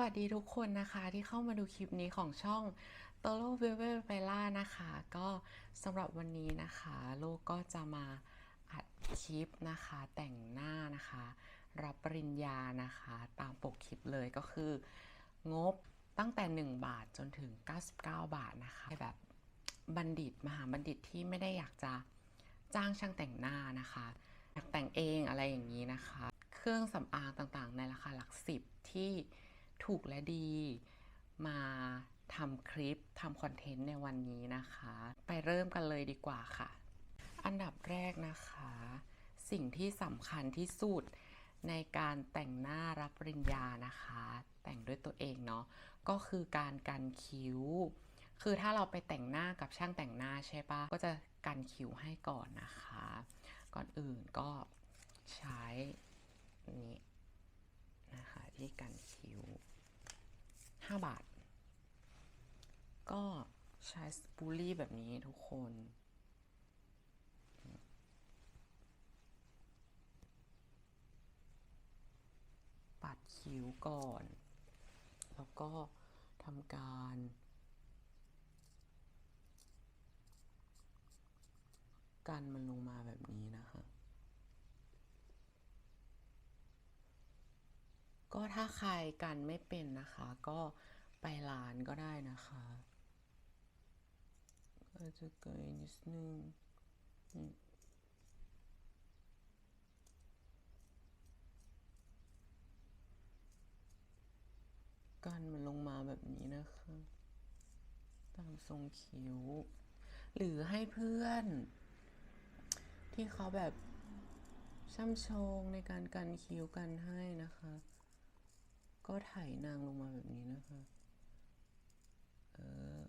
วัสดีทุกคนนะคะที่เข้ามาดูคลิปนี้ของช่องโตโลเวเวเปล่านะคะ ก็สำหรับวันนี้นะคะ โลกก็จะมาอัดคลิปนะคะ แต่งหน้านะคะ รับปริญญานะคะ ตามปกคลิปเลยก็คือ งบตั้งแต่ 1 บาทจนถึง 99 บาทนะคะ แบบบัณฑิตมหาบัณฑิตที่ไม่ได้อยากจะจ้างช่างแต่งหน้านะคะ อยากแต่งเองอะไรอย่างนี้นะคะ เครื่องสำอางต่างๆ ในราคาหลักสิบที่ ถูกและดีมาทำคลิปทำคอนเทนต์ในวันนี้นะคะ ไปเริ่มกันเลยดีกว่าค่ะ อันดับแรกนะคะ สิ่งที่สำคัญที่สุดในการแต่งหน้ารับปริญญานะคะ แต่งด้วยตัวเองเนาะก็คือการกันคิ้ว คือถ้าเราไปแต่งหน้ากับช่างแต่งหน้าใช่ปะก็จะกันคิ้วให้ก่อนนะคะ ก่อนอื่นก็ใช้นี้นะคะที่กันคิ้ว 5 บาท ก็ใช้สปูลี่แบบนี้ทุกคน ปัดคิ้วก่อน แล้วก็ทำการกันมันลงมาแบบนี้นะคะ ก็ถ้าใครกันไม่เป็นนะคะ ก็ไปร้านก็ได้นะคะก็จจะเกยนิดนึงกันมันลงมาแบบนี้นะคะ ตามทรงคิ้ว หรือให้เพื่อน ที่เขาแบบช่ำชองในการกันคิ้วกันให้นะคะ ก็ไถนางลงมาแบบนี้นะคะ เออ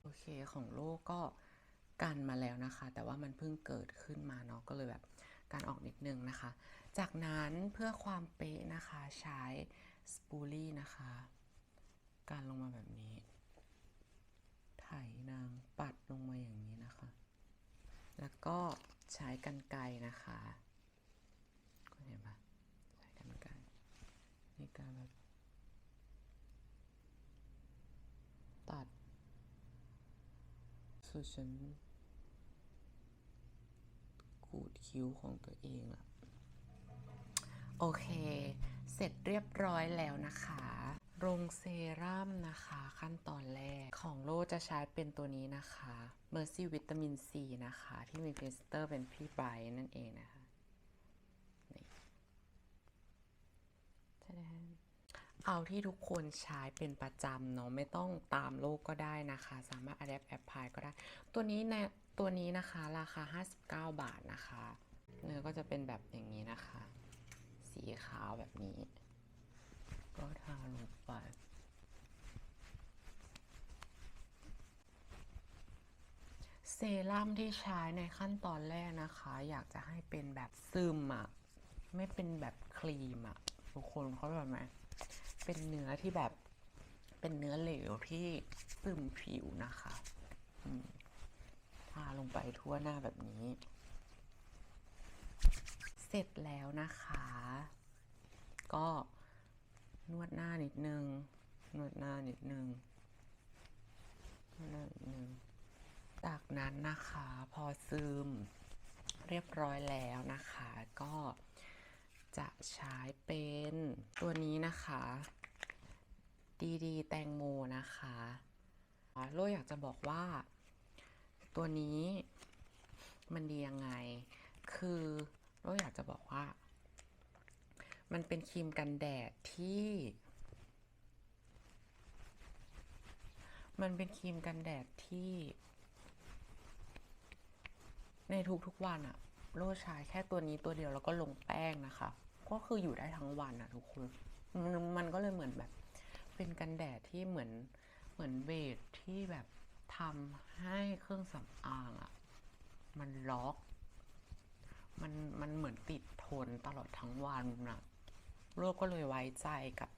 โอเคของโลกก็กันมาแล้วนะคะ แต่ว่ามันเพิ่งเกิดขึ้นมาเนาะก็เลยแบบการออกนิดนึงนะคะ จากนั้นเพื่อความเป๊ะนะคะใช้สปูลี่นะคะ การลงมาแบบนี้ ไถนางปัดลงมาอย่างนี้นะคะ แล้วก็ใช้กันไกนะคะก็เห็นปะใช้กันไกในการแบบตัดส่วนฉันขูดคิ้วของตัวเองอะโอเค เสร็จเรียบร้อยแล้วนะคะ ลงเซรั่มนะคะ ขั้นตอนแรกของโลจะใช้เป็นตัวนี้นะคะ Mercy วิตามิน C นะคะ ที่มีพรีเซนเตอร์เป็นพี่ไบร์นั่นเองนะคะนี่เอาที่ทุกคนใช้เป็นประจำเนาะไม่ต้องตามโลกก็ได้นะคะ สามารถ adapt apply ก็ได้ ตัวนี้ในตัวนี้นะคะราคา 59 บาทนะคะ เนื้อก็จะเป็นแบบอย่างนี้นะคะ สีขาวแบบนี้ ก็ทาลงไป เซรั่มที่ใช้ในขั้นตอนแรกนะคะ อยากจะให้เป็นแบบซึมอะไม่เป็นแบบครีมอะทุกคนเขาแบบไหมเป็นเนื้อที่แบบเป็นเนื้อเหลวที่ซึมผิวนะคะทาลงไปทั่วหน้าแบบนี้ เสร็จแล้วนะคะ ก็ นวดหน้านิดนึง นวดหน้านิดนึงนวดหน้านิดนึง จากนั้นนะคะพอซึมเรียบร้อยแล้วนะคะ ก็จะใช้เป็นตัวนี้นะคะ ดีดีแตงโมนะคะโลอยากจะบอกว่า ตัวนี้มันดียังไง คือโลอยากจะบอกว่า มันเป็นครีมกันแดดที่ มันเป็นครีมกันแดดที่ ในทุกๆวันอะโลใช้แค่ตัวนี้ตัวเดียวแล้วก็ลงแป้งนะคะ ก็คืออยู่ได้ทั้งวันอะทุกคนมันมันก็เลยเหมือนแบบ เป็นกันแดดที่เหมือนเหมือนเบสที่แบบทำให้เครื่องสำอางอะมันล็อก มันมันเหมือนติดทนตลอดทั้งวันนะ ลกก็เลยไว้ใจกับ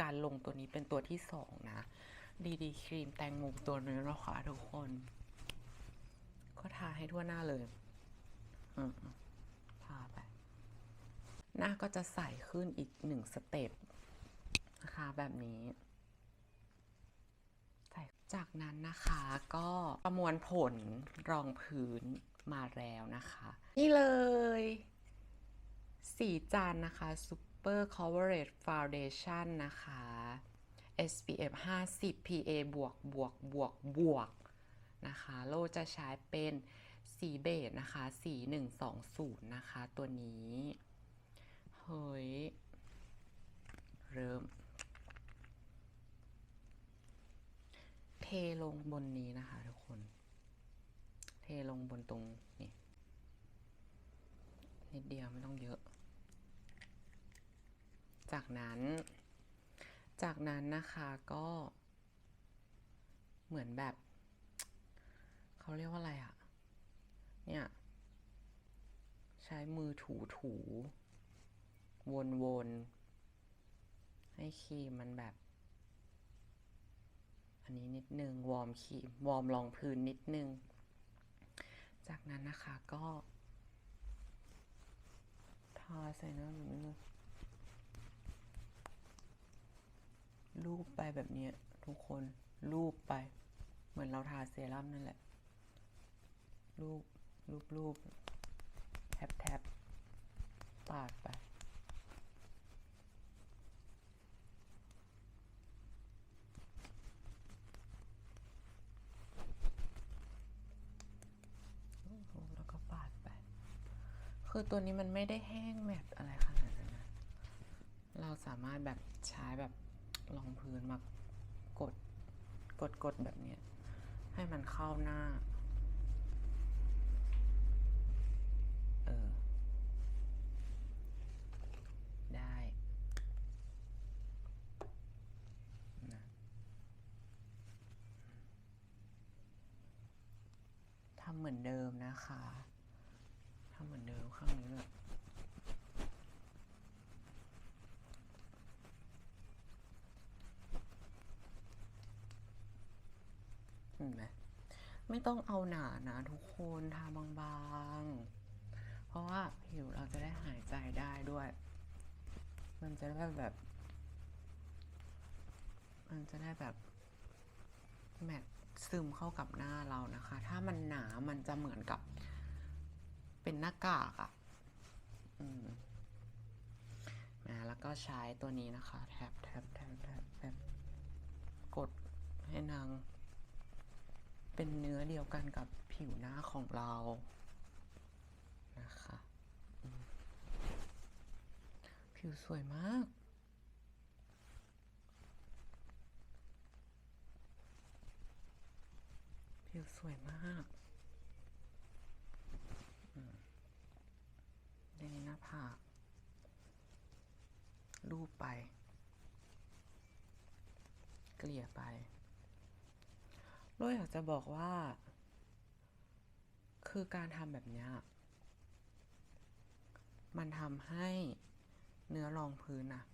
การลงตัวนี้เป็นตัวที่สองนะ ดีดีครีมแตงโมตัวนี้นะคะทุกคน ก็ทาให้ทั่วหน้าเลยอืมทาไป หน้าก็จะใสขึ้นอีกหนึ่งสเต็ปนะคะแบบนี้ใส่จากนั้นนะคะก็ประมวลผลรองพื้นมาแล้วนะคะ นี่เลย สีจันนะคะ Super Coverage Foundation นะคะ SPF 50 PA บวกบวกบวกบวกนะคะโลจะใช้เป็นสีเบจนะคะสี120 นะคะ ตัวนี้ เฮ้ย เริ่ม เทลงบนนี้นะคะทุกคน เทลงบนตรงนี่นิดเดียวไม่ต้องเยอะ จากนั้น จากนั้นนะคะก็เหมือนแบบเขาเรียกว่าอะไรอะเนี่ยใช้มือถูถูวนวนๆให้ครีมมันแบบ อันนี้นิดนึง วอร์มครีม วอร์มรองพื้นนิดนึง จากนั้นนะคะก็ ทาใส่หน้าแบบนี้ เลยลูบไปแบบนี้ทุกคนลูบไป เหมือนเราทาเซรั่มนั่นแหละลูบลูบลูบแทบแทบปาดไป แล้วก็ปาดไป คือตัวนี้มันไม่ได้แห้งแมตอะไรขนาดนั้นเราสามารถแบบใช้แบบ รองพื้นมากด กดกดแบบเนี้ยให้มันเข้าหน้า เออ ได้นะทำเหมือนเดิมนะคะ ทำเหมือนเดิมข้างนี้เลยเห็นไหม ไม่ต้องเอาหนานะทุกคนทาบางๆ เพราะว่าผิวเราจะได้หายใจได้ด้วย มันจะได้แบบ มันจะได้แบบแมทซึมเข้ากับหน้าเรานะคะ ถ้ามันหนา มันจะเหมือนกับ เป็นหน้ากากอะ่ะอืมนะแล้วก็ใช้ตัวนี้นะคะ แท็บแท็บแท็บแท็บแท็บกดให้นาง เป็นเนื้อเดียวกันกับผิวหน้าของเรานะคะ ผิวสวยมากผิวสวยมากในหน้าผากรูปไป เกลี่ยไป โรยอยากจะบอกว่า คือการทำแบบนี้มันทำให้เนื้อรองพื้นอะ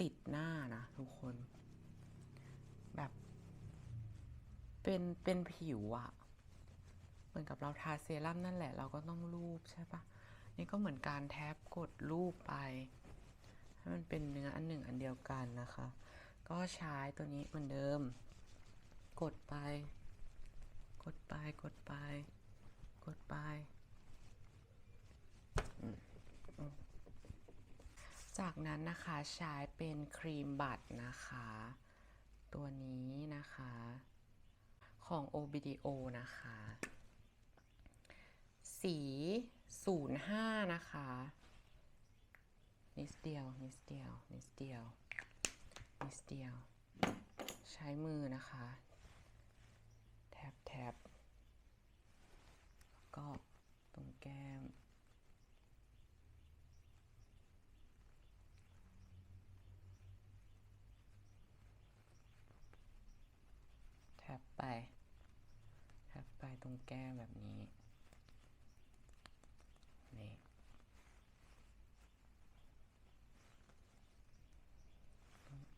ติดหน้านะทุกคน แบบ เป็นเป็นผิวอะเหมือนกับเราทาเซรั่มนั่นแหละ เราก็ต้องรูปใช่ปะนี่ก็เหมือนการแท็บกดรูปไป ให้มันเป็นเนื้ออันหนึ่งอันเดียวกันนะคะ ก็ใช้ตัวนี้เหมือนเดิม กดไป กดไป กดไป กดไปจากนั้นนะคะใช้เป็นครีมบัตรนะคะ ตัวนี้นะคะของ OBDO นะคะ สี 05 นะคะ นิดเดียว นิดเดียว นิดเดียว นิดเดียว ใช้มือนะคะ แทบแทบแล้วก็ตรงแก้ม แทบไป แทบไปตรงแก้มแบบนี้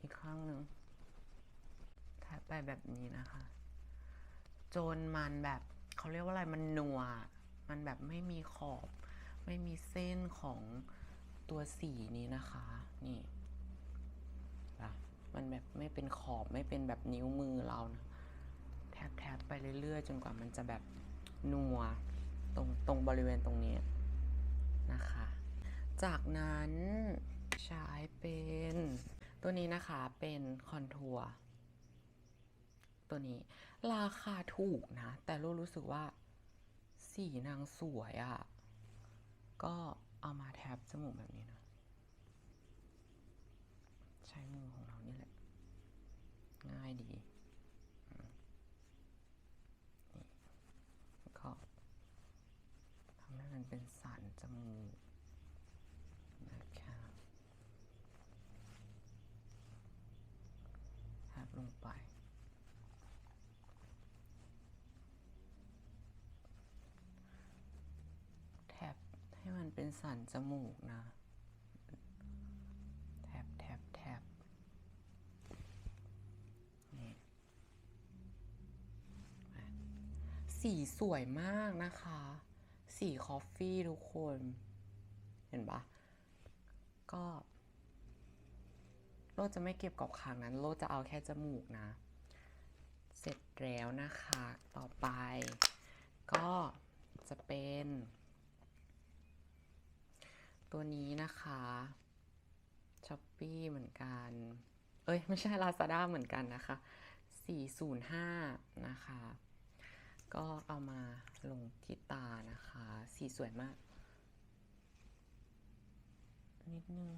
อีกข้างหนึ่งแทบไปแบบนี้นะคะ จนมันแบบเขาเรียกว่าอะไรมันหนัว มันแบบไม่มีขอบ ไม่มีเส้นของตัวสีนี้นะคะ นี่ะมันแบบไม่เป็นขอบไม่เป็นแบบนิ้วมือเรานะแทบแทบไปเรื่อยๆ จนกว่ามันจะแบบนัวตรงตรงบริเวณตรงนี้นะคะ จากนั้นใช้เป็น ตัวนี้นะคะเป็นคอนทัวร์ตัวนี้ราคาถูกนะ แต่รู้รู้สึกว่าสีนางสวยอะ่ะ ก็เอามาแทบจมูกแบบนี้นะใช้มือของเรานี่แหละ ง่ายดีนี่ก็ทำให้มันเป็นสันจมูกนะคะแทบลงไป แทบให้มัน เป็นสันจมูกนะ แทบแทบแทบนี่สีสวยมากนะคะ สีคอฟฟี่ทุกคน เห็นปะก็โลจะไม่เก็บกับคางนั้น โลจะเอาแค่จมูกนะ เสร็จแล้วนะคะ ต่อไปก็จะเป็น ตัวนี้นะคะช้อปปี้เหมือนกัน เอ้ย ไม่ใช่ Lazada เหมือนกันนะคะ 405 นะคะ ก็เอามาลงที่ตานะคะ สีสวยมาก นิดนึง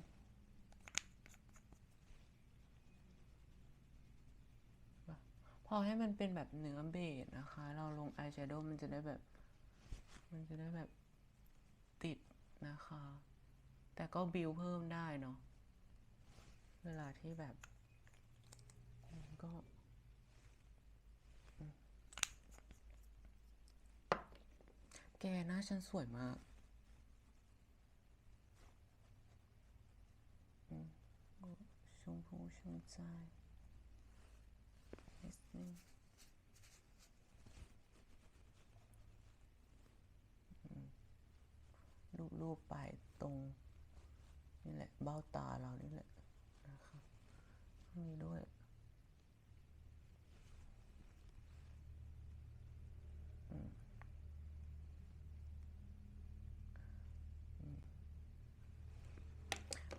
พอให้มันเป็นแบบเนื้อเบสนะคะ เราลงอายแชโดว์มันจะได้แบบ มันจะได้แบบติดนะคะ แต่ก็บิวเพิ่มได้เนาะ เวลาที่แบบ ก็แกหน้าฉันสวยมากอืมชมพูชมใจนิดนึงรูปๆไปตรง นี่แหละ เบ้าตาเรานี่แหละนะคะมีด้วย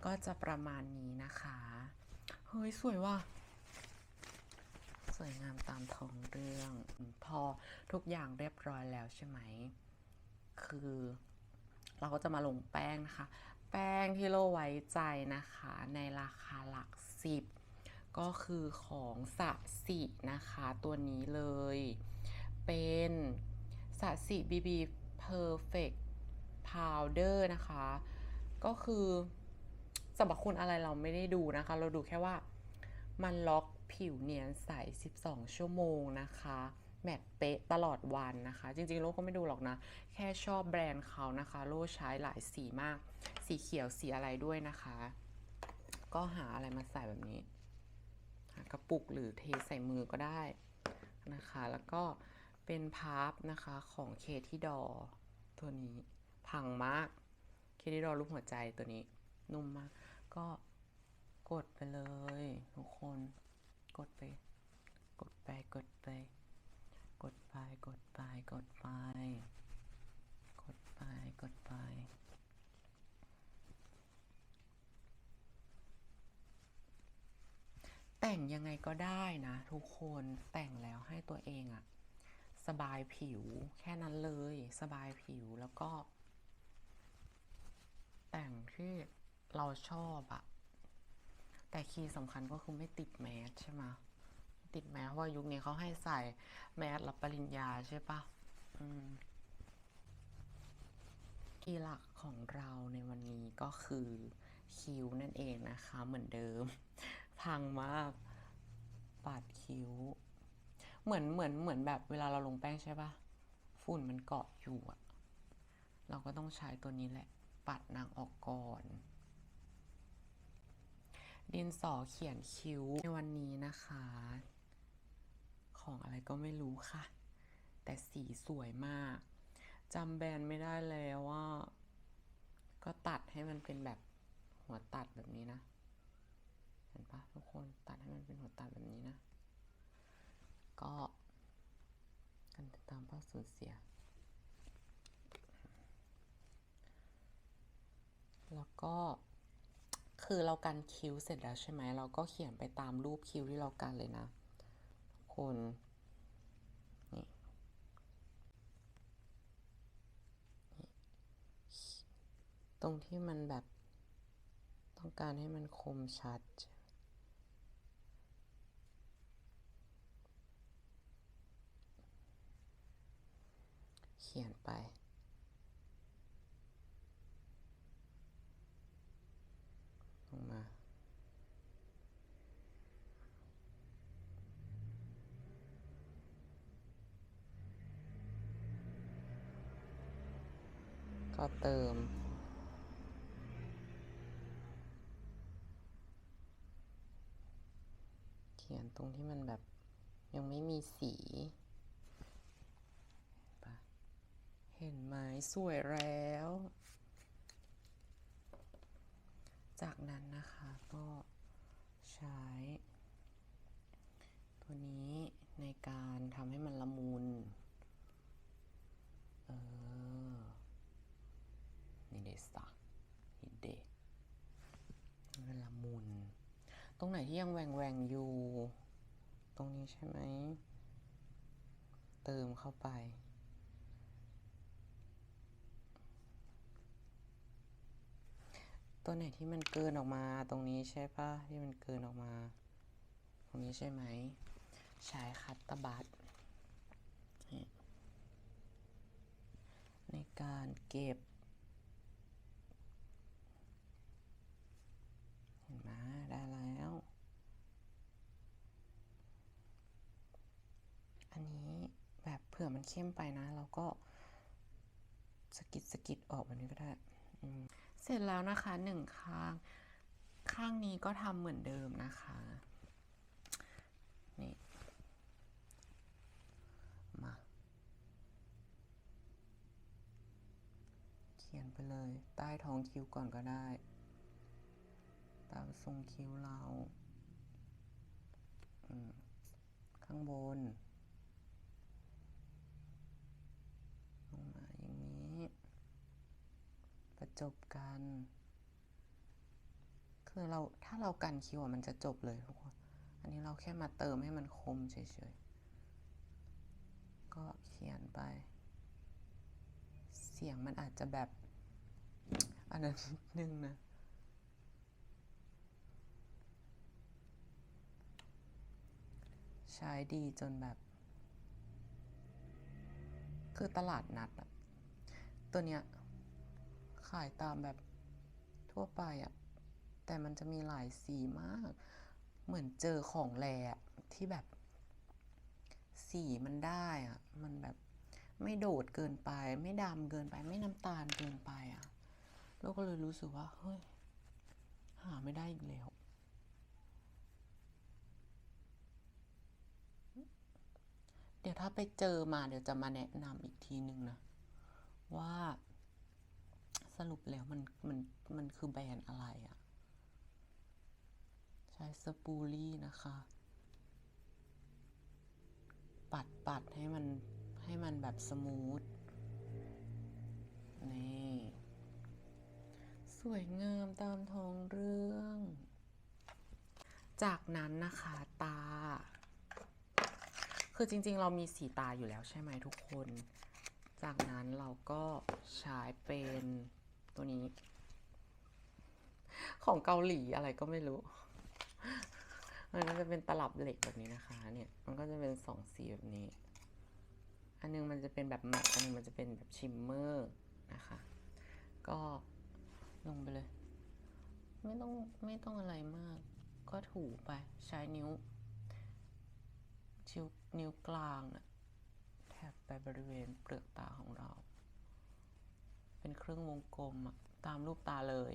ก็จะประมาณนี้นะคะ เฮ้ย สวยว่ะ สวยงามตามท้องเรื่อง พอทุกอย่างเรียบร้อยแล้วใช่ไหม คือ เราก็จะมาลงแป้งนะคะ แป้งที่โลไว้ใจนะคะ ในราคาหลักสิบก็คือของสะสินะคะ ตัวนี้เลย เป็นสะสิ BB Perfect Powder นะคะ ก็คือสรรพคุณอะไรเราไม่ได้ดูนะคะ เราดูแค่ว่ามันล็อกผิวเนียนใส 12 ชั่วโมงนะคะ แมตต์เป๊ะตลอดวันนะคะ จริงๆ โลก็ไม่ดูหรอกนะ แค่ชอบแบรนด์เขานะคะ โลใช้หลายสีมาก สีเขียวสีอะไรด้วยนะคะ ก็หาอะไรมาใส่แบบนี้หากระปุกหรือเทใส่มือก็ได้นะคะ แล้วก็เป็นพาร์ฟนะคะของเคที่ดอตัวนี้พังมากเคที่ดอรูปหัวใจตัวนี้นุ่มมาก ก็กดไปเลย ทุกคน กดไป กดไปกดไป ไปกดไปกดไป กดไปกดไปแต่งยังไงก็ได้นะ ทุกคนแต่งแล้วให้ตัวเองอะสบายผิวแค่นั้นเลย สบายผิวแล้วก็ แต่งที่เราชอบอะแต่คีย์สำคัญก็คือไม่ติดแมสใช่ไหม ติดแมสว่ายุคนี้เขาให้ใส่แมสรับปริญญาใช่ปะอืมคีย์หลักของเราในวันนี้ก็คือคิ้วนั่นเองนะคะ เหมือนเดิม พังมากปาดคิ้ว เหมือนเหมือนเหมือนแบบเวลาเราลงแป้งใช่ปะฝุ่นมันเกาะอยู่อะเราก็ต้องใช้ตัวนี้แหละ ปัดนางออกก่อนดินสอเขียนคิ้วในวันนี้นะคะ ของอะไรก็ไม่รู้ค่ะ แต่สีสวยมากจำแบรนด์ไม่ได้แล้วว่า ก็ตัดให้มันเป็นแบบหัวตัดแบบนี้นะ เห็นปะทุกคนตัดให้มันเป็นหัวตัดแบบนี้นะ ก็กันติดตามภาสูญเสีย แล้วก็คือเรากันคิ้วเสร็จแล้วใช่ไหม เราก็เขียนไปตามรูปคิ้วที่เรากันเลยนะ คนนี่นี่ตรงที่มันแบบต้องการให้มันคมชัด เขียนไป ลงมา ก็เติม เขียนตรงที่มันแบบยังไม่มีสีเห็นปะเห็นไหมสวยแล้ว จากนั้นนะคะก็ใช้ตัวนี้ในการทำให้มันละมุน เออ เดสะนี่เดให้มันละมุน ตรงไหนที่ยังแหวงแหวงอยู่ ตรงนี้ใช่ไหม เติมเข้าไป ตัวไหนที่มันเกินออกมาตรงนี้ใช่ปะที่มันเกินออกมา ตรงนี้ใช่ไหม ใช้คัตตบัตในการเก็บ เห็น ไหมได้แล้ว อันนี้แบบเผื่อมันเข้มไปนะ เราก็สกิดสกิดออกแบบนี้ก็ได้ เสร็จแล้วนะคะหนึ่งข้าง ข้างนี้ก็ทำเหมือนเดิมนะคะ นี่ มา เขียนไปเลยใต้ท้องคิ้วก่อนก็ได้ ตามทรงคิ้วเราข้างบน ลงมาอย่างนี้ ประจบกัน คือเราถ้าเรากันคิ้วมันจะจบเลยทุกคน อันนี้เราแค่มาเติมให้มันคมเฉยๆ ก็เขียนไป เสียงมันอาจจะแบบ อันนั้นนึงนะ ใช้ดีจนแบบ คือตลาดนัดอะตัวเนี้ย ขายตามแบบทั่วไปอะแต่มันจะมีหลายสีมาก เหมือนเจอของแรอะที่แบบ สีมันได้อะมันแบบไม่โดดเกินไป ไม่ดำเกินไป ไม่น้ำตาลเกินไปอะแล้วก็เลยรู้สึกว่า เฮ้ย หาไม่ได้อีกแล้ว เดี๋ยวถ้าไปเจอมาเดี๋ยวจะมาแนะนำอีกทีนึงนะ ว่าสรุปแล้วมันมันมันคือแบรนด์อะไรอะใช้สปูรี่นะคะ ปัดปัดให้มันให้มันแบบสมูท นี่ สวยงามตามท้องเรื่อง จากนั้นนะคะตา คือจริง ๆ เรามีสีตาอยู่แล้วใช่ไหมทุกคน จากนั้นเราก็ใช้เป็นตัวนี้ ของเกาหลีอะไรก็ไม่รู้มันก็จะเป็นตลับเหล็กแบบนี้นะคะเนี่ยมันก็จะเป็นสองสีแบบนี้ อันนึงมันจะเป็นแบบแมตต์อันนึงมันจะเป็นแบบชิมเมอร์นะคะ ก็ลงไปเลย ไม่ต้องไม่ต้องอะไรมาก ก็ถูไปใช้นิ้วชิ้ว นิ้วกลางนะแทบไปบริเวณเปลือกตาของเรา เป็นเครื่องวงกลมอะตามรูปตาเลย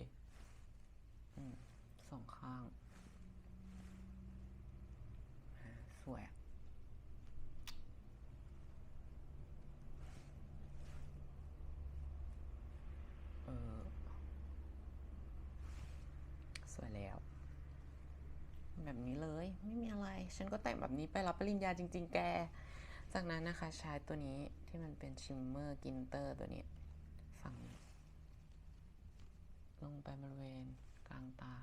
อสองข้าง สวยอะ แบบนี้เลย ไม่มีอะไร ฉันก็แต่งแบบนี้ไปรับปริญญาจริง ๆ แก จากนั้นนะคะใช้ตัวนี้ที่มันเป็นชิมเมอร์กินเตอร์ตัวนี้ฝั่งลงไปบริเวณกลางตา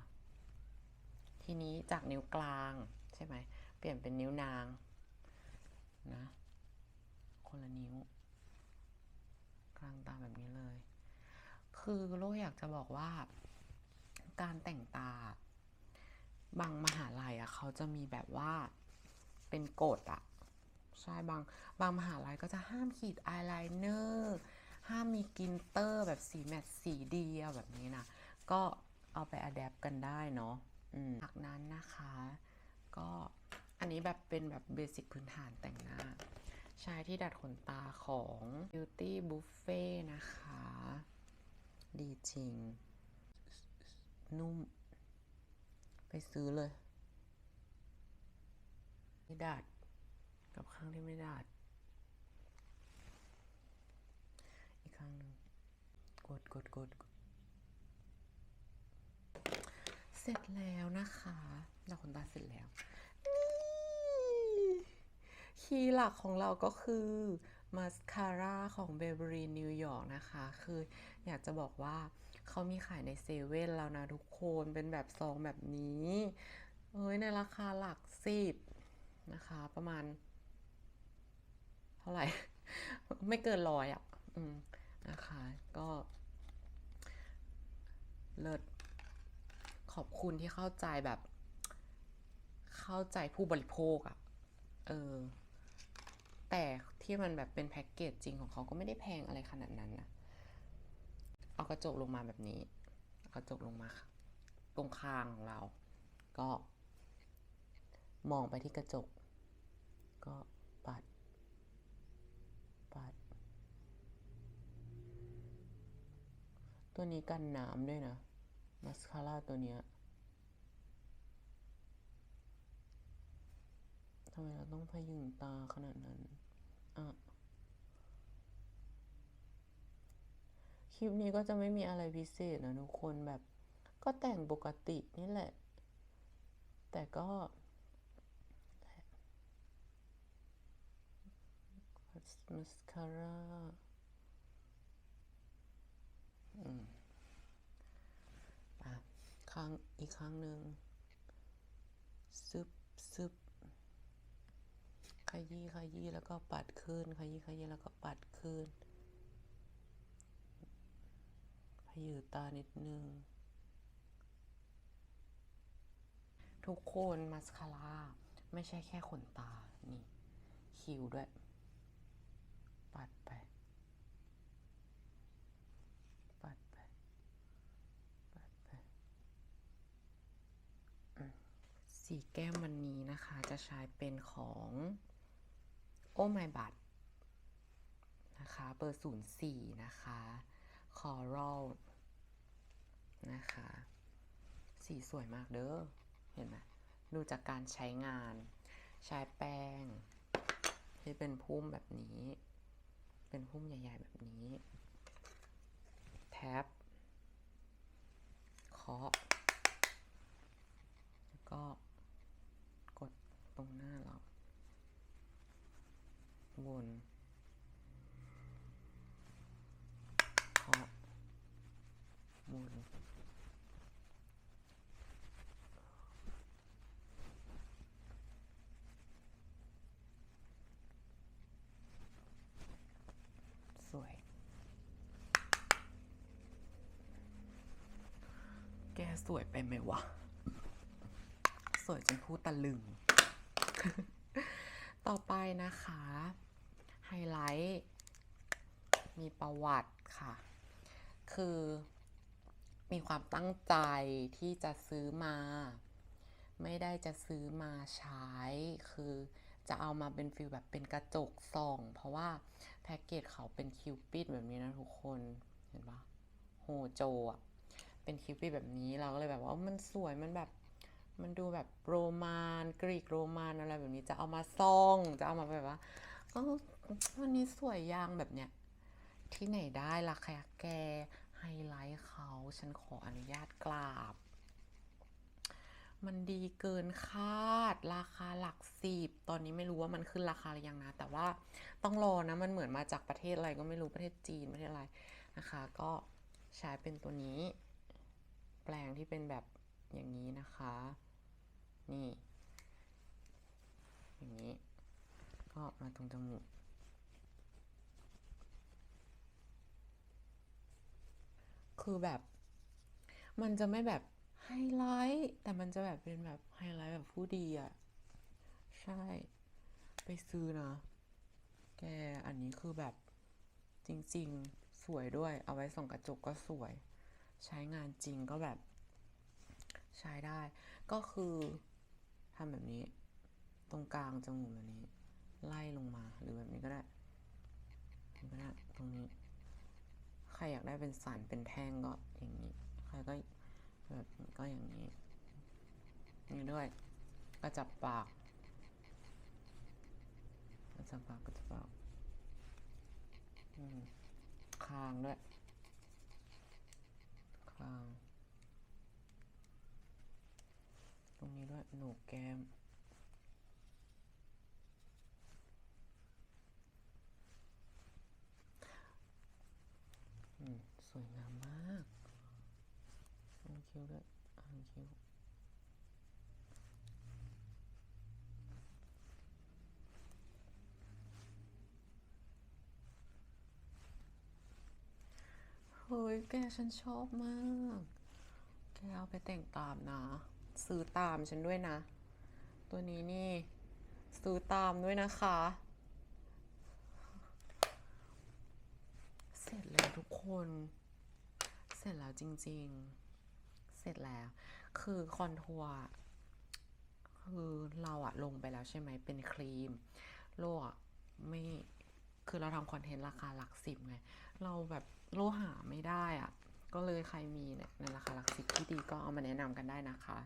ทีนี้จากนิ้วกลางใช่ไหม เปลี่ยนเป็นนิ้วนางนะ คนละนิ้ว กลางตาแบบนี้เลย คือโลกอยากจะบอกว่า การแต่งตา บางมหาลัยอะเขาจะมีแบบว่าเป็นกฎอะใช่บางบางมหาลัยก็จะห้ามขีดอายไลเนอร์ห้ามมีกินเตอร์แบบสีแมตต์สีเดียวแบบนี้นะก็เอาไปอัดแอปกันได้เนาะอืมจากนั้นนะคะ ก็อันนี้แบบเป็นแบบเบสิกพื้นฐานแต่งหน้า ใช้ที่ดัดขนตาของ Beauty Buffet นะคะ ดีจริง นุ่ม ไปซื้อเลย ไม่ดัดกับข้างที่ไม่ดัดอีกข้างหนึ่งกดกดกดเสร็จแล้วนะคะดัดขนตาเสร็จแล้วนี่คีย์หลักของเราก็คือมาสคาร่าของ b e v e r y New York นะคะ คืออยากจะบอกว่า เขามีขายในเซเว่นแล้วนะทุกคนเป็นแบบซองแบบนี้เอ้ยในราคาหลักสิบนะคะ ประมาณ เท่าไหร่ ไม่เกินร้อยอะอืมนะคะ ก็ เลิศขอบคุณที่เข้าใจแบบ เข้าใจผู้บริโภคอะ่ะเออ แต่ที่มันแบบเป็นแพ็กเกจจริงของเขาก็ไม่ได้แพงอะไรขนาดนั้นนะ เอากระจกลงมาแบบนี้ กระจกลงมาตรงคางของเรา ก็ มองไปที่กระจก ก็ปัด ปัด ตัวนี้กันน้ำด้วยนะมาสคาร่าตัวเนี้ยทำไมเราต้องพยุงตาขนาดนั้น อะ คลิปนี้ก็จะไม่มีอะไรพิเศษนะทุกคนแบบ ก็แต่งปกตินี่แหละ แต่ก็มาสคาร่าอืมอะครั้งอีกครั้งหนึ่งซึบซึบขยี้ขยี้แล้วก็ปัดขึ้น ขยี้ขยี้แล้วก็ปัดขึ้น ขยือตานิดนึง ทุกคนมาสคาร่าไม่ใช่แค่ขนตา นี่ คิ้วด้วย ปัดไป ปัดไป ปัดไป สีแก้มวันนี้นะคะ จะใช้เป็นของโอ้ my บัตนะคะ เบอร์ 04 นะคะ Coral นะคะ สีสวยมากเด้อ เห็นไหมดูจากการใช้งาน ใช้แป้ง ที่เป็นพุ่มแบบนี้ เป็นพุ่มใหญ่ ๆ แบบนี้ แท็บเคาะแล้วก็กดตรงหน้าเราวนเคาะ วนสวย แกสวยไปไหมวะ สวยจนพูดตะลึง ต่อไปนะคะ ไฮไลท์ มีประวัติค่ะ คือ มีความตั้งใจที่จะซื้อมา ไม่ได้จะซื้อมาใช้ คือจะเอามาเป็นฟิลแบบเป็นกระจกส่อง เพราะว่าแพ็กเกจเขาเป็นคิวปิดแบบนี้นะทุกคน เห็นปะโฮโจอะเป็นคิวปิดแบบนี้เราก็เลยแบบว่ามันสวยมันแบบมันดูแบบโรมานกรีกโรมานอะไรแบบนี้จะเอามาซ่อง จะเอามาแบบว่าวันนี้สวยยางแบบเนี้ยที่ไหนได้ล่ะแค่แก ไฮไลท์เขาฉันขออนุญาตกราบ มันดีเกินคาด ราคาหลักสิบตอนนี้ไม่รู้ว่ามันขึ้นราคาหรือยังนะ แต่ว่าต้องรอนะ มันเหมือนมาจากประเทศอะไรก็ไม่รู้ประเทศจีนประเทศอะไรนะคะ ก็ใช้เป็นตัวนี้ แปลงที่เป็นแบบอย่างนี้นะคะ นี่ อย่างนี้ ก็มาตรงจมูก คือแบบ มันจะไม่แบบไฮไลท์แต่มันจะแบบเป็นแบบไฮไลท์แบบผู้ดีอะใช่ ไปซื้อนะ แกอันนี้คือแบบจริง ๆ สวยด้วย เอาไว้ส่องกระจกก็สวย ใช้งานจริงก็แบบ ใช้ได้ ก็คือทำแบบนี้ ตรงกลางจมูกแบบนี้ ไล่ลงมาหรือแบบนี้ก็ได้นี่ก็ได้ตรงนี้ รอยากได้เป็นสันเป็นแท่งก็อย่างนี้ ใครก็แบบก็อย่างนี้นี่ด้วยกระจับปากกระจับปากกระจับปากอืมคางด้วย คาง ตรงนี้ด้วย หนกแก้ม อืม สวยงามมากอ่างคิ้วด้วยอ่างคิ้วเฮ้ย แกฉันชอบมาก แกเอาไปแต่งตามนะ ซื้อตามฉันด้วยนะ ตัวนี้นี่ ซื้อตามด้วยนะคะ เสร็จแล้วทุกคน สร็จแล้วจริง ๆ เสร็จแล้ว คือคอนทัวร์คือเราอะลงไปแล้วใช่ไหมเป็นครีม โลอะไม่ คือเราทำคอนเทนต์ราคาหลักสิบไง เราแบบโลหาไม่ได้อะก็เลยใครมีเนี่ยในราคาหลักสิบที่ดีก็เอามาแนะนำกันได้นะคะ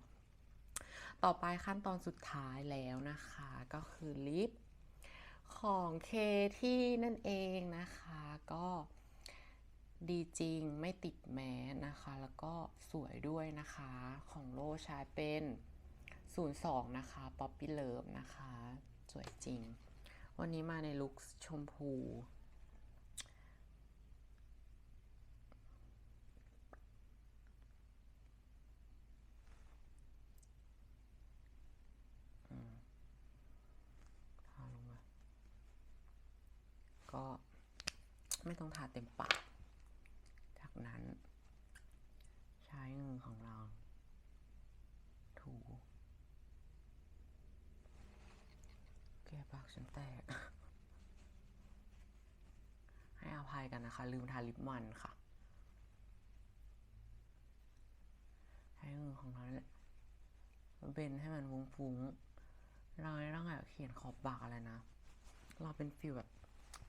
ต่อไปขั้นตอนสุดท้ายแล้วนะคะ ก็คือลิปของเคที่นั่นเองนะคะ ก็ ดีจริงไม่ติดแมสนะคะ แล้วก็สวยด้วยนะคะของโลใช้เป็น 02 นะคะ Poppy Love นะคะ สวยจริง วันนี้มาในลุคชมพูก็ไม่ต้องทาเต็มปาก นั้น ใช้มือของเรา ถู แกปากฉันแตก ให้อภัยกันนะคะ ลืมทาลิปมันค่ะ ใช้มือของเราเบนให้มันฟุ้งๆเราไม่ต้องแบบเขียนขอบปากอะไรนะ เราเป็นฟิลแบบ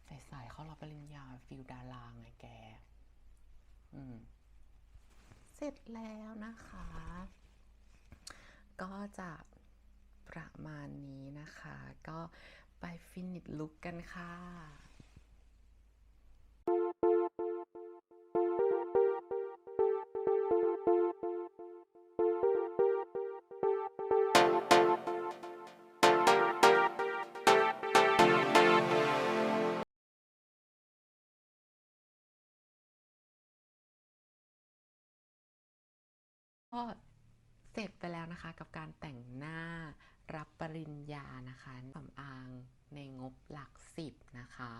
ใสๆเข้ารับปริญญาฟิลดาราไงแก เสร็จแล้วนะคะ ก็จะประมาณนี้นะคะ ก็ไปฟินิชลุกกันค่ะ ก็เสร็จไปแล้วนะคะกับการแต่งหน้ารับปริญญานะคะสำอางในงบหลักสิบนะคะ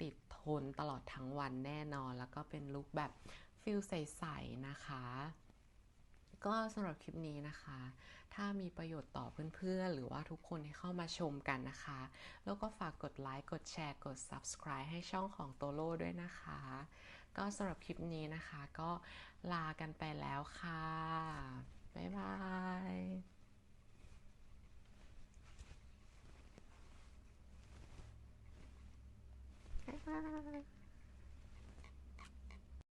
ติดทนตลอดทั้งวันแน่นอนแล้วก็เป็นลุคแบบฟิลใสๆนะคะก็สำหรับคลิปนี้นะคะ ถ้ามีประโยชน์ต่อเพื่อนๆ หรือว่าทุกคนที่เข้ามาชมกันนะคะ แล้วก็ฝากกดไลค์ กดแชร์ กด Subscribe ให้ช่องของโตโร่ด้วยนะคะ ก็สำหรับคลิปนี้นะคะก็ลากันไปแล้วค่ะ บ๊ายบายบ๊ายบาย